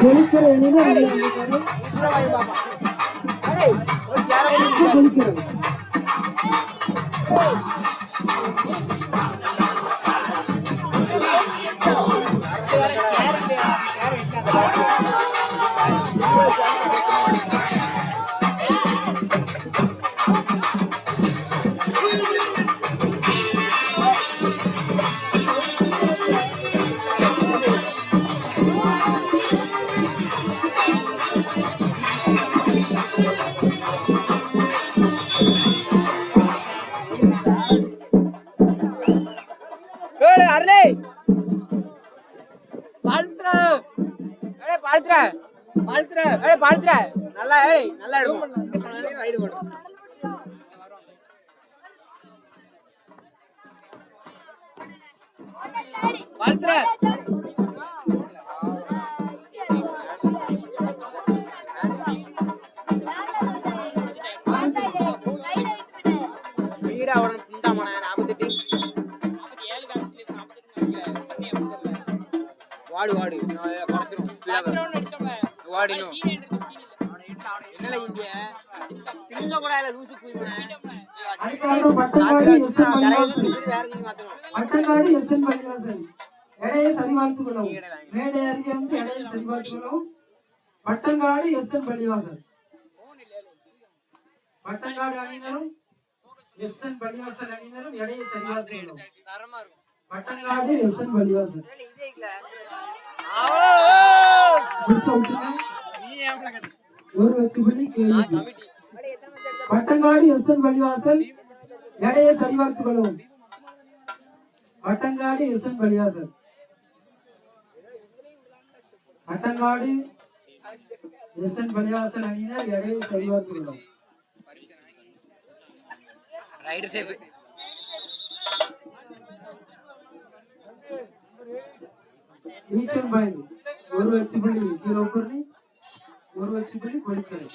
பொலிக்கிற ஏய் அருளே பால்த்ரா ஏய் பால்த்ரா பால்த்ரா ஏய் பால்த்ரா நல்லா ஏய் நல்லா எடுக்கும் ரைடு போடு. பால்த்ரா திங்க கூட இல்ல லூசு குயிமனே அடுத்த Pattangadu S N Pattangadu S பள்ளிவாசல் எடையை சரிபார்த்துக் கொள்ளவும். மேடை அருகே வந்து எடையை சரிபார்த்துக் கொள்ளவும். பட்டங்காடு எஸ் என் பள்ளிவாசல் பட்டங்காடு அணியினரும் எஸ் என் பள்ளிவாசல் அணியினரும் எடையை சரிபார்த்துக் கொள்ளவும். தரமா இருக்கும். பட்டங்காடு எஸ் என் விட்டுங்க கட்டு ஒரு வச்சு புள்ளி பட்டங்காடு எஸ் என் பள்ளிவாசல் எடையை சரிபார்த்துக் கொள்ளவும் பட்டங்காடு எஸ் என் பள்ளிவாசல். பட்டங்காடு எஸ் என் பள்ளிவாசல் அணியினர் எடையை சரிபார்த்துக் கொள்ளவும் ரைடு சேஃப். ஈச்சன் பாயிண்ட் ஒரு வச்சு புள்ளி கீழே உட்கார்ந்து ஒரு வச்சு புள்ளி பொலிக்கரை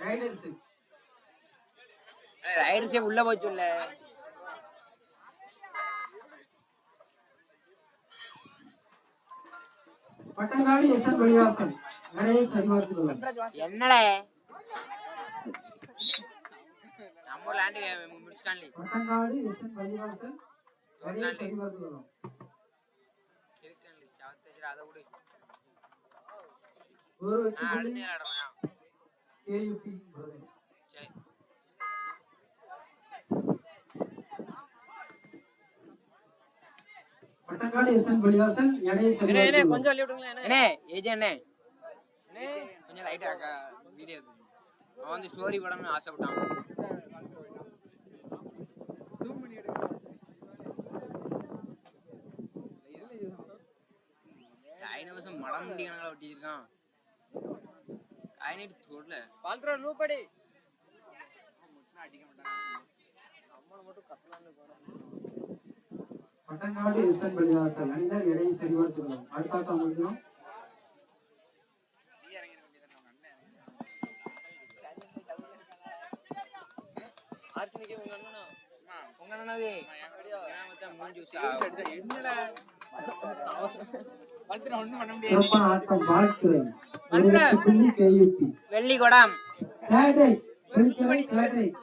ரைடர்ஸ் ரைடு சேஃப் உள்ள போச்சு இல்ல பட்டங்காடு எஸ் என் பள்ளிவாசல் எடையை சரிபார்த்துக் கொள்ளவும் என்னடா? நம்ம லேண்ட் முடிச்சிட்டான்ல. பட்டங்காடு எஸ் என் பள்ளிவாசல் எடையை சரிபார்த்துக் கொள்ளவும் இருக்கேன் சாவத்தேஜர் அதை விடு. ஒரு வச்சு அடுத்து விளையாடுறேன் KUB brothers Pattangadu S N Pallivasal எடையை கொஞ்சம் அண்ணே ஏஜ் அண்ணே. கொஞ்சம் லைட்டா வீடியோ அவன் வந்து ஸ்டோரி படம்னு ஆசைப்பட்டான். கைனவசம் மடம் முடி கணக்கில் ஒட்டியிருக்கான். காயினிட்டு தொடல. அடிக்க மாட்டான் நம்மளை மட்டும் கத்தலான்னு போறோம் பட்டங்காடு எஸ் என் பள்ளிவாசல் அணியினர் எடையை சரிபார்த்துக் கொள்ளவும் அடுத்த ஆட்டம் உங்க அண்ணனா உங்க அண்ணனாவே மூஞ்சி என்னடா பல்துரா ஒண்ணும் பண்ண முடியாது சிறப்பான ஆட்டம் வாழ்த்துறை ஒரு லட்ச புள்ளி கேயூபி வெள்ளி குடம் தேர்ட் ரைட் பொலிக்கரை தேர்ட் ரைட்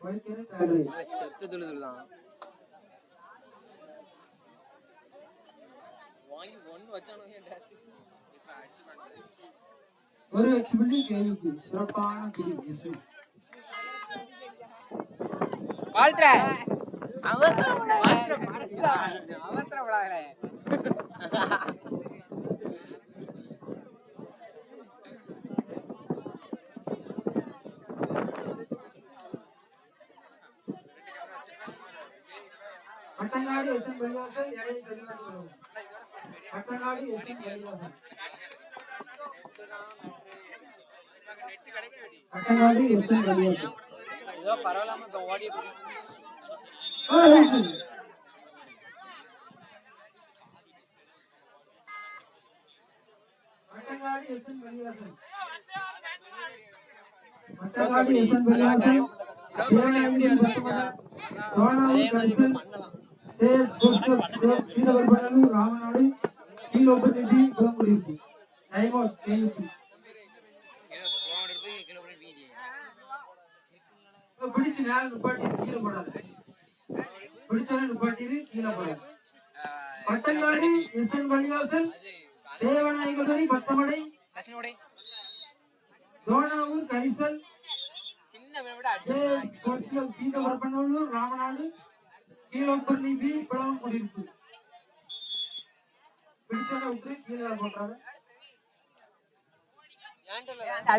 பொலிக்கரை தேர்ட் ரைட் செத்து துளுதுதான் வாங்கி ஒண்ணு வச்சானோ என் ட்ரெஸ் ஒரு லட்ச புள்ளி கேயூபி சிறப்பான பிடி இசு. வாழ்த்துற. அவசரப்படாத. அவசரப்படாத. பட்டங்காடு எஸ் என் பள்ளிவாசல் எடையை பட்டங்காடு எஸ் என் பள்ளிவாசல் பட்டங்காடு எஸ் ஏதோ பரவாயில்லாம ஓடி பத்தொன்பது ஸ்போர்ட்ஸ் கிளப் சே- சீதவர்பனலூர் ராமநாடு கீழோப்பர் நிபி குளங்குடியிருப்பு டைம் அவுட் கேயூபி பிடிச்சு மேல நிப்பாட்டிரு கீழே நிப்பாட்டிரு கீழே Pattangadu S N Pallivasan Devanayagapuri Pathamadai Thonavur Karisal J sports club Ramanadu கீழோப்பர் B குளம் குடியிருப்பு. பிடிச்சோட விட்டு கீழே போட்டாங்க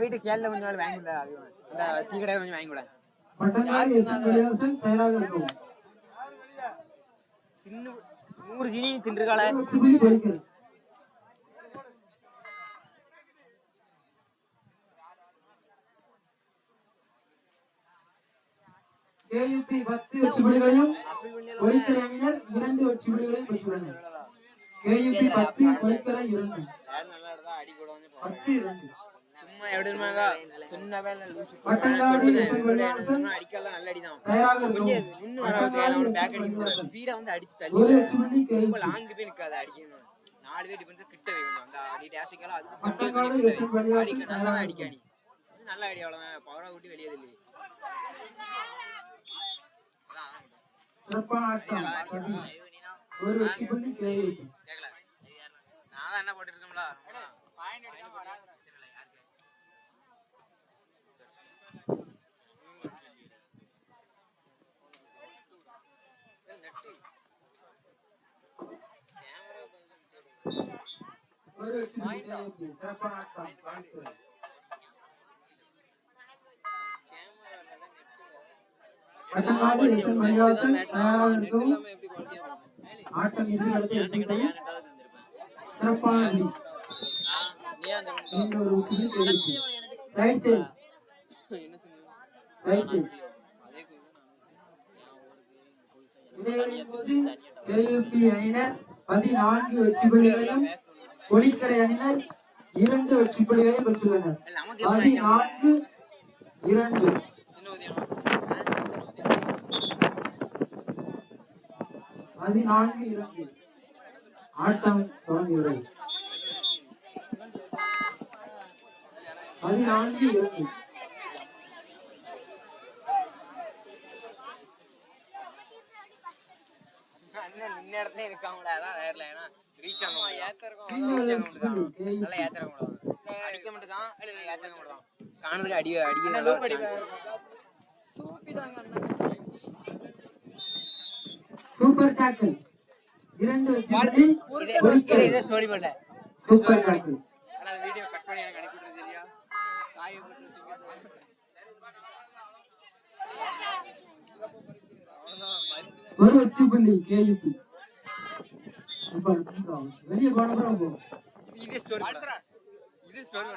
வீட்டு கேள்ல கொஞ்சம் நாள் வாங்கி கொடு அந்த டீ கடை கொஞ்சம் வாங்கி கொடு. பட்டங்காடு எஸ் என் பள்ளிவாசல் தயாராக இருக்கும் தின்னு நூறு ஜீனி தின்றுகால வச்சு பிடி படிக்கிறது கேயுபி பத்து ஒலிக்கரை அணியினர் இரண்டு பெற்றுள்ளனர். கேயுபி பத்து ஒலிக்கரை இரண்டு பத்து இரண்டு நல்ல அடிதான் தயாராக இருக்கும் ஒரு வெற்றிபடி ரொம்ப கேயுபி லாங் போய் நிக்காது அடிக்கணும் நாலு பேர் டிஃபென்ஸ் கிட்ட வை கொஞ்சம் அந்த அடி டேஷிக்கெல்லாம் அதுக்கு பட்டங்காடு கொஞ்சம் எஸ் என் பள்ளிவாசல் அடிக்க நல்லா அடிக்க அடி இது நல்ல அடி அவ்வளவுதான் பவரா விட்டு வெளியே இல்லை சிறப்பான ஆட்டம் ஒரு வெற்றிபடி கேயுபி கேட்கல நான் என்ன போட்டு இருக்கோம்ல ஒரு கேயுபி சிறப்பான ஆட்டம். பட்டங்காடு எஸ் என் மணிவாசன் தயாராக இருக்கும் ஆட்டம் எட்டிவிட்டது சிறப்பான மீண்டும் ஒரு உச்சியில் கேள்வி சைட் சேஞ்ச் சைட் சேஞ்ச் இடைவெளியின் போது கேயூபி அணியினர் பதினான்கு வெற்றி புள்ளிகளையும் கொடிக்கரை அணியினர் இரண்டு வெற்றி புள்ளிகளையும் பெற்றுள்ளனர் பதினான்கு இரண்டு பதினான்கு இரண்டு. ஆட்டம் தொடங்குகிறது. பதினான்கு இரண்டு. நின்ன இடத்துல இருக்காங்களா அதான் வேறல ஏன்னா ரீச் ஆகும் கேயூபி நல்லா ஏத்தறக்கும் அடிக்க மட்டும் தான். ஏத்தறக்க மட்டும் காணதுக்கு அடி அடிக்க நல்லா சூப்பர் டாக்கிள். இரண்டு சூப்பர் டாக்கிள். ஒரு வெற்றி புள்ளி கேயூபி வெளியே போன அப்புறம் போ. இதே ஸ்டோரி இது ஸ்டோரி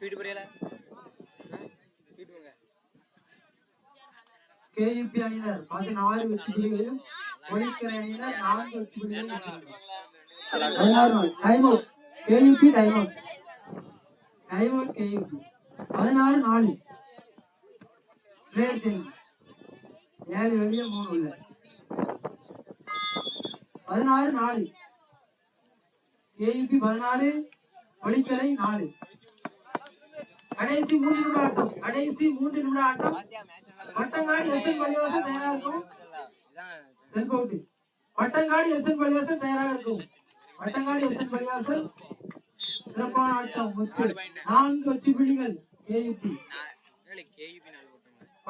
ஸ்பீடு புரியல வீட்டு போங்க. கேயூபி அணியினர் பதினாறு வெற்றி புள்ளிகளையும் ஒழிக்கிற அணியினர் நான்கு வெற்றி புள்ளிகளையும் பதினாறு time out KUP time out time out KUP பதினாறு நாலு. பிளேயர் சேஞ்ச் ஏழு வெளியே மூணு உள்ள. பதினாறு நாலு. கேயூபி பதினாறு ஒலிக்கரை நாலு. கடைசி மூன்று நிமிட ஆட்டம். கடைசி மூன்று நிமிட ஆட்டம். மட்டங்காடு எஸ் என் பள்ளிவாசன் தயாரா இருக்கும். இதான் self out Pattangadu S N பள்ளிவாசன் தயாராக இருக்கும். மட்டங்காடு எஸ் என் பள்ளிவாசன் சிறப்பான ஆட்டம். முத்து நான்கு வெற்றி புள்ளிகள். கேயுபி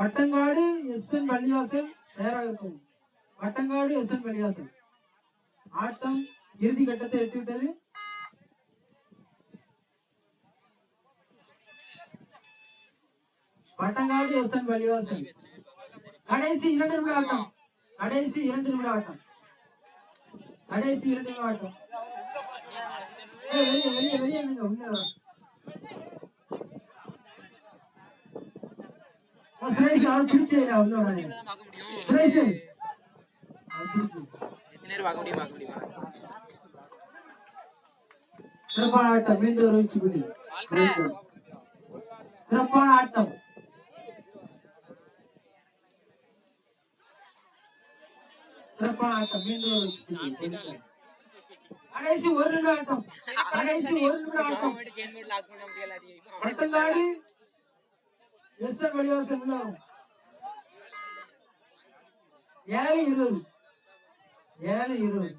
மட்டங்காடு எஸ் என் பள்ளிவாசன் தயாராக இருக்கும். மட்டங்காடு எஸ் என் பள்ளிவாசன் ஆட்டம் இறுதி கட்டத்தை எட்டிவிட்டது. பட்டங்காடு எஸ் என் பள்ளிவாசல் கடைசி இரண்டு நிமிட ஆட்டம். கடைசி இரண்டு நிமிட ஆட்டம். கடைசி இரண்டு நிமிட ஆட்டம். வெளியே வெளியே வெளியே நில்லுங்க, உள்ள. சுரேஷ் அவர் பிடிச்சே இல்ல வராங்க சிறப்பான ஆட்டம் மீண்டும் ஒரு சிறப்பான ஆட்டம். சிறப்பான ஆட்டம் மீண்டும் ஒரு கடைசி ஒரு நிமிட ஆட்டம் கடைசி ஒரு நிமிட ஆட்டம் செயின் பட்டங்காடு எஸ் என் வழிவாசல் உள்ள ஏழு இருபது. ஏழு இருபது.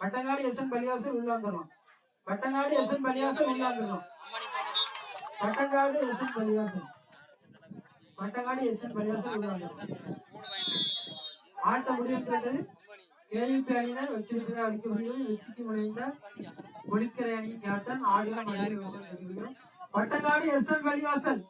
பட்டங்காடு எஸ் என் பள்ளிவாசல் உள்ள வந்துடலாம் பட்டங்காடு எஸ் என் பள்ளிவாசல் உள்ள வந்துடலாம் பட்டங்காடு எஸ் என் பள்ளிவாசல். பட்டங்காடு எஸ் என் ஆட்ட உள்ள வந்துடலாம் முடிவுக்கு வந்தது கேயுபி அணியினர் வெற்றி பெற்றதாக அறிக்கப்படுகிறது வெற்றிக்கு முனைந்த ஒளிக்கரை அணியின் கேப்டன் ஆடுகளம் அணியில் எஸ் என் பள்ளிவாசல்